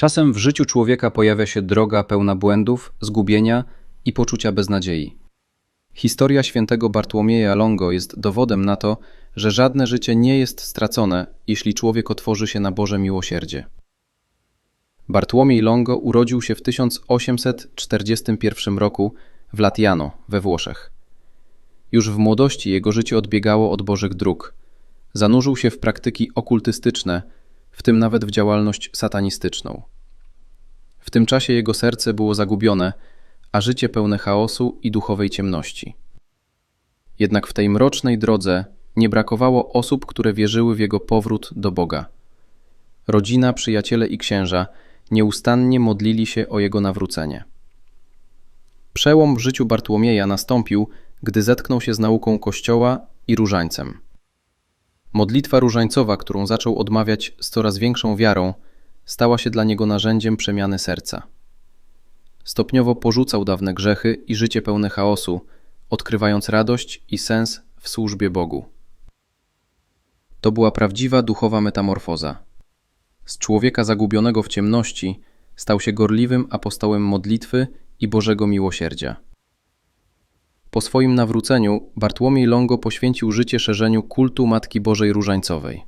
Czasem w życiu człowieka pojawia się droga pełna błędów, zgubienia i poczucia beznadziei. Historia świętego Bartłomieja Longo jest dowodem na to, że żadne życie nie jest stracone, jeśli człowiek otworzy się na Boże miłosierdzie. Bartłomiej Longo urodził się w 1841 roku w Latiano we Włoszech. Już w młodości jego życie odbiegało od Bożych dróg. Zanurzył się w praktyki okultystyczne, w tym nawet w działalność satanistyczną. W tym czasie jego serce było zagubione, a życie pełne chaosu i duchowej ciemności. Jednak w tej mrocznej drodze nie brakowało osób, które wierzyły w jego powrót do Boga. Rodzina, przyjaciele i księża nieustannie modlili się o jego nawrócenie. Przełom w życiu Bartłomieja nastąpił, gdy zetknął się z nauką Kościoła i różańcem. Modlitwa różańcowa, którą zaczął odmawiać z coraz większą wiarą, stała się dla niego narzędziem przemiany serca. Stopniowo porzucał dawne grzechy i życie pełne chaosu, odkrywając radość i sens w służbie Bogu. To była prawdziwa duchowa metamorfoza. Z człowieka zagubionego w ciemności stał się gorliwym apostołem modlitwy i Bożego miłosierdzia. Po swoim nawróceniu Bartłomiej Longo poświęcił życie szerzeniu kultu Matki Bożej Różańcowej.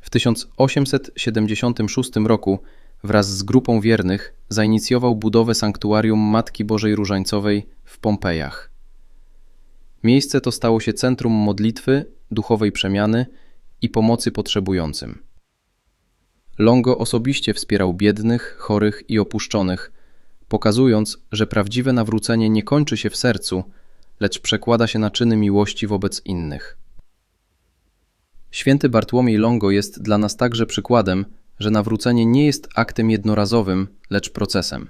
W 1876 roku wraz z grupą wiernych zainicjował budowę sanktuarium Matki Bożej Różańcowej w Pompejach. Miejsce to stało się centrum modlitwy, duchowej przemiany i pomocy potrzebującym. Longo osobiście wspierał biednych, chorych i opuszczonych, pokazując, że prawdziwe nawrócenie nie kończy się w sercu, lecz przekłada się na czyny miłości wobec innych. Święty Bartłomiej Longo jest dla nas także przykładem, że nawrócenie nie jest aktem jednorazowym, lecz procesem.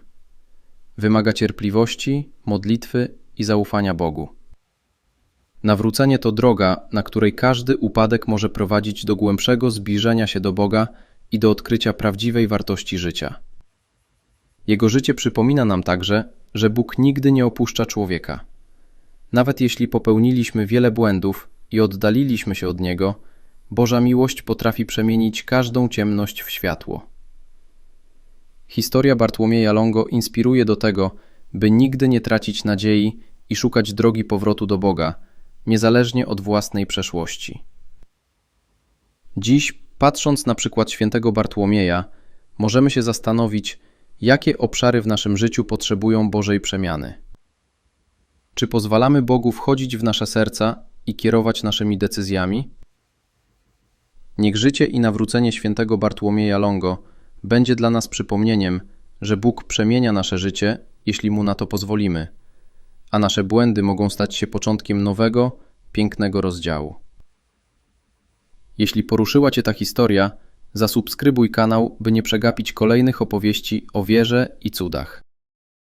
Wymaga cierpliwości, modlitwy i zaufania Bogu. Nawrócenie to droga, na której każdy upadek może prowadzić do głębszego zbliżenia się do Boga i do odkrycia prawdziwej wartości życia. Jego życie przypomina nam także, że Bóg nigdy nie opuszcza człowieka. Nawet jeśli popełniliśmy wiele błędów i oddaliliśmy się od Niego, Boża miłość potrafi przemienić każdą ciemność w światło. Historia Bartłomieja Longo inspiruje do tego, by nigdy nie tracić nadziei i szukać drogi powrotu do Boga, niezależnie od własnej przeszłości. Dziś, patrząc na przykład świętego Bartłomieja, możemy się zastanowić, jakie obszary w naszym życiu potrzebują Bożej przemiany. Czy pozwalamy Bogu wchodzić w nasze serca i kierować naszymi decyzjami? Niech życie i nawrócenie świętego Bartłomieja Longo będzie dla nas przypomnieniem, że Bóg przemienia nasze życie, jeśli Mu na to pozwolimy, a nasze błędy mogą stać się początkiem nowego, pięknego rozdziału. Jeśli poruszyła Cię ta historia, zasubskrybuj kanał, by nie przegapić kolejnych opowieści o wierze i cudach.